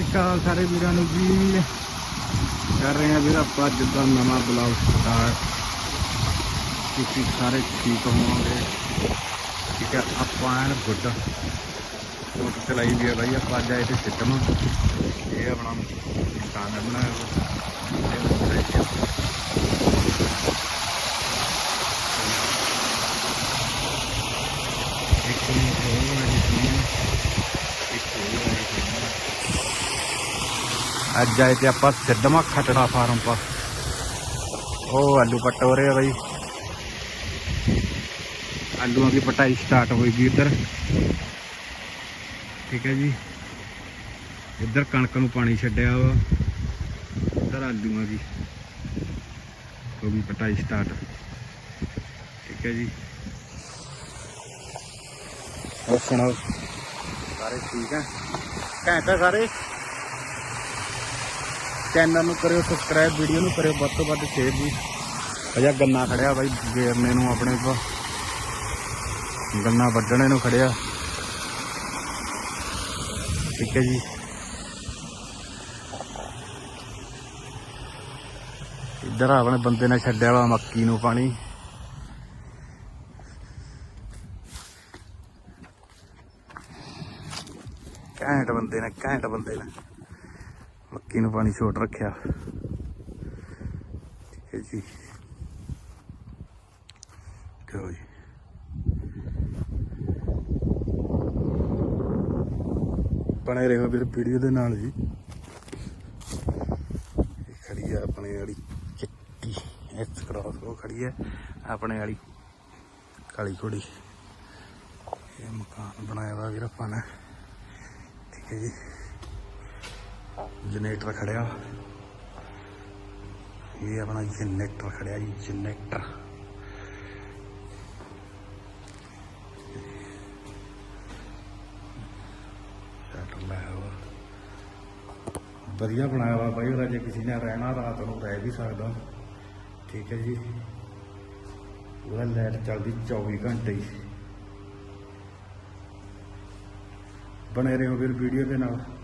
ਸਤਿ ਸ਼੍ਰੀ ਅਕਾਲ ਸਾਰੇ ਵੀਰਾਂ ਨੂੰ ਜੀ। ਕਰ ਰਹੇ ਹਾਂ ਵੀਰ ਆਪਾਂ ਅੱਜ ਦਾ ਨਵਾਂ ਬਲੌਗ ਸਟਾਰਟ ਤੁਸੀਂ ਸਾਰੇ ਠੀਕ ਹੋਵੋਗੇ। ਠੀਕ ਹੈ, ਆਪਾਂ ਐਨ ਗੁੱਡ। ਮੋਟਰ ਚਲਾਈ ਵੀ ਹੈ ਬਾਈ, ਆਪਾਂ ਅੱਜ ਆਏ ਤੇ ਸਿੱਟਮ। ਇਹ ਆਪਣਾ ਮਕਾਨ ਹੈ ਬਣਾਇਆ ਇੱਕ ਮਿੰਟ ਹੋਰ ਹੈ ਜੀ ਇੱਕ ਹੋਰ ਹੈ ਜੀ। ਅੱਜ ਆਏ ਤੇ ਆਪਾਂ ਸਿੱਧਮਾ ਖਟੜਾ ਫਾਰਮ ਪਾ। ਉਹ ਆਲੂ ਪੱਟ ਹੋ ਰਹੇ ਬਾਈ। ਆਲੂਆਂ ਦੀ ਪਟਾਈ ਸਟਾਰਟ ਹੋਏਗੀ ਇੱਧਰ। ਠੀਕ ਹੈ ਜੀ। ਇੱਧਰ ਕਣਕ ਨੂੰ ਪਾਣੀ ਛੱਡਿਆ ਵਾ। ਇੱਧਰ ਆਲੂਆਂ ਦੀ ਉਹ ਵੀ ਪਟਾਈ ਸਟਾਰਟ ਠੀਕ ਹੈ ਜੀ। ਹੋਰ ਸੁਣਾਓ? ਸਾਰੇ ਠੀਕ ਆ? ਘੈਂਟ ਆ ਸਾਰੇ? ਚੈਨਲ ਨੂੰ ਕਰਿਓ ਸਬਸਕ੍ਰਾਈਬ ਵੀਡੀਓ ਨੂੰ ਕਰਿਓ, ਵੱਧ ਤੋਂ ਵੱਧ ਸ਼ੇਅਰ ਜੀ। ਅਜਾ ਗੰਨਾ ਖੜਿਆ ਬਾਈ, ਗੇਰਨੇ ਨੂੰ ਆਪਣੇ ਕੋ ਗੰਨਾ ਵੱਢਣੇ ਨੂੰ ਖੜਿਆ। ਠੀਕ ਹੈ ਜੀ। ਇੱਧਰ ਆਪਣੇ ਬੰਦੇ ਨੇ ਛੱਡਿਆ ਵਾ ਮੱਕੀ ਨੂੰ ਪਾਣੀ। ਘੈਂਟ ਬੰਦੇ ਨੇ, ਘੈਂਟ ਬੰਦੇ ਨੇ। ਮੱਕੀ ਨੂੰ ਪਾਣੀ ਛੋਟ ਰੱਖਿਆ। ਠੀਕ ਹੈ ਜੀ। ਚਲੋ ਜੀ। ਬਣੇ ਰਹੋ ਵੀਰ ਵੀਡੀਓ ਦੇ ਨਾਲ ਜੀ। ਇਹ ਖੜੀ ਆ ਆਪਣੇ ਵਾਲੀ ਚਿੱਟੀ ਇਸ ਕਰਾਸ ਉਹ ਖੜੀ ਹੈ ਆਪਣੇ ਵਾਲੀ ਕਾਲੀ ਘੋੜੀ। ਇਹ ਮਕਾਨ ਬਣਾਇਆ ਵਾ ਵੀਰ ਆਪਾਂ ਨੇ। ਠੀਕ ਹੈ ਜੀ। ਜਨਰੇਟਰ ਖੜਿਆ। ਇਹ ਆਪਣਾ ਜਨਰੇਟਰ ਖੜਿਆ ਜੀ, ਜਨਰੇਟਰ। ਸ਼ਟਰ ਲਾਇਆ ਵਾ ਵਧੀਆ ਬਣਾਇਆ ਵਾ ਬਾਈ ਉਹਦਾ, ਜੇ ਕਿਸੇ ਨੇ ਰਹਿਣਾ ਰਾਤ ਨੂੰ ਰਹਿ ਵੀ ਸਕਦਾ। ਠੀਕ ਹੈ ਜੀ। ਉਹਦਾ ਲਾਈਟ ਚੱਲਦੀ 24 ਘੰਟੇ ਹੀ। ਬਣੇ ਰਹੋ ਵੀਰ ਵੀਡੀਓ ਦੇ ਨਾਲ।